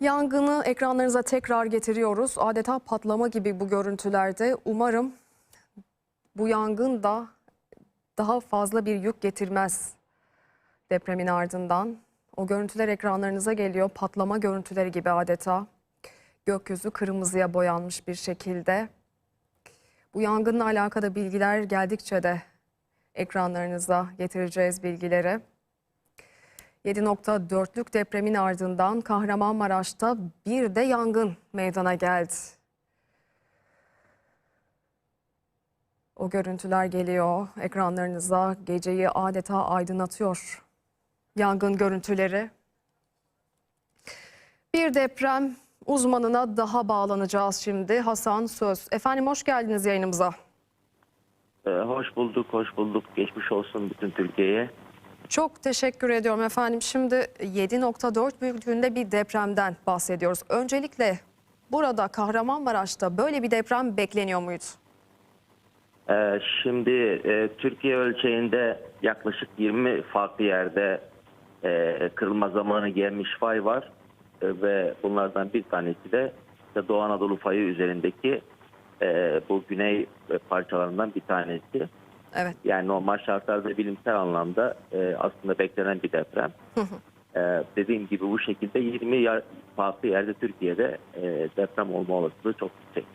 Yangını ekranlarınıza tekrar getiriyoruz. Adeta patlama gibi bu görüntülerde. Umarım bu yangın da daha fazla bir yük getirmez depremin ardından. O görüntüler ekranlarınıza geliyor. Patlama görüntüleri gibi adeta. Gökyüzü kırmızıya boyanmış bir şekilde. Bu yangınla alakalı bilgiler geldikçe de ekranlarınıza getireceğiz bilgileri. 7.4'lük depremin ardından Kahramanmaraş'ta bir de yangın meydana geldi. O görüntüler geliyor ekranlarınıza geceyi adeta aydınlatıyor. Yangın görüntüleri. Bir deprem uzmanına daha bağlanacağız şimdi. Hasan Söz. Efendim hoş geldiniz yayınımıza. Ee, hoş bulduk, hoş bulduk. Geçmiş olsun bütün Türkiye'ye. Çok teşekkür ediyorum efendim. Şimdi 7.4 büyüklüğünde bir depremden bahsediyoruz. Öncelikle burada Kahramanmaraş'ta böyle bir deprem bekleniyor muydu? Ee, şimdi e, Türkiye ölçeğinde yaklaşık 20 farklı yerde e, kırılma zamanı gelmiş fay var. E, ve bunlardan bir tanesi de işte Doğu Anadolu fayı üzerindeki e, bu güney parçalarından bir tanesi. Evet. Yani normal şartlarda bilimsel anlamda e, aslında beklenen bir deprem. E, dediğim gibi bu şekilde 20 yer, farklı yerde Türkiye'de e, deprem olma olasılığı çok yüksek.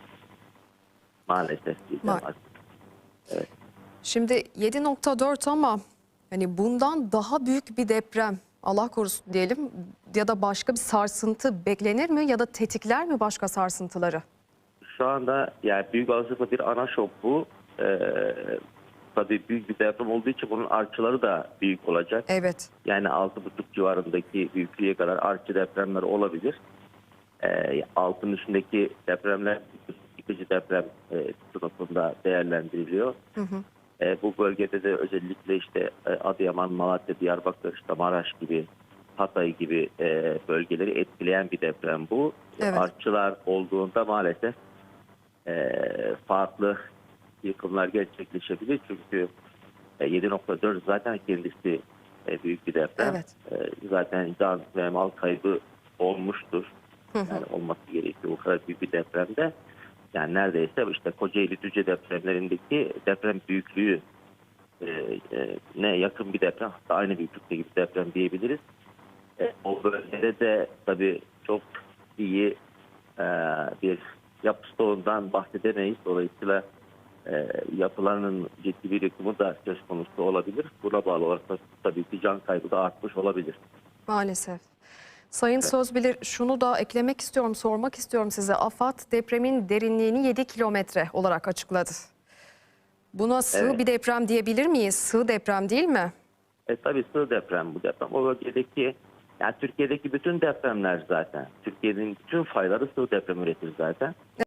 Maalesef. diyeceğim Ma- artık. Şimdi 7.4 ama hani bundan daha büyük bir deprem Allah korusun diyelim ya da başka bir sarsıntı beklenir mi ya da tetikler mi başka sarsıntıları? Şu anda yani büyük olasılıkla bir ana şok bu. E, tabii büyük bir deprem olduğu için bunun artçıları da büyük olacak. Evet. Yani 6,5 civarındaki büyüklüğe kadar artçı depremler olabilir. Ee, altın üstündeki depremler yıkıcı deprem e, sınıfında değerlendiriliyor. Ee, bu bölgede de özellikle işte e, Adıyaman, Malatya, Diyarbakır, işte Maraş gibi, Hatay gibi e, bölgeleri etkileyen bir deprem bu. Evet. Artçılar olduğunda maalesef e, farklı yıkımlar gerçekleşebilir. Çünkü e, 7.4 zaten kendisi e, büyük bir deprem. Evet. E, Zaten can ve mal kaybı olmuştur. Yani olması gerekiyor. O kadar büyük bir depremde. Yani neredeyse işte Kocaeli Düzce depremlerindeki deprem büyüklüğü e, e, ne yakın bir deprem hatta aynı büyüklükte gibi deprem diyebiliriz. E, o bölgede de tabii çok iyi e, bir yapı stoğundan bahsedemeyiz. Dolayısıyla e, yapılarının ciddi bir yıkımı da söz konusu olabilir. Buna bağlı olarak da tabii ki can kaybı da artmış olabilir. Maalesef. Sayın Sözbilir şunu da eklemek istiyorum, sormak istiyorum size. AFAD depremin derinliğini 7 kilometre olarak açıkladı. Buna sığ Evet. bir deprem diyebilir miyiz? Sığ deprem değil mi? E tabii sığ deprem bu deprem. O bölgedeki yani Türkiye'deki bütün depremler zaten. Türkiye'nin bütün fayları sığ deprem üretir zaten.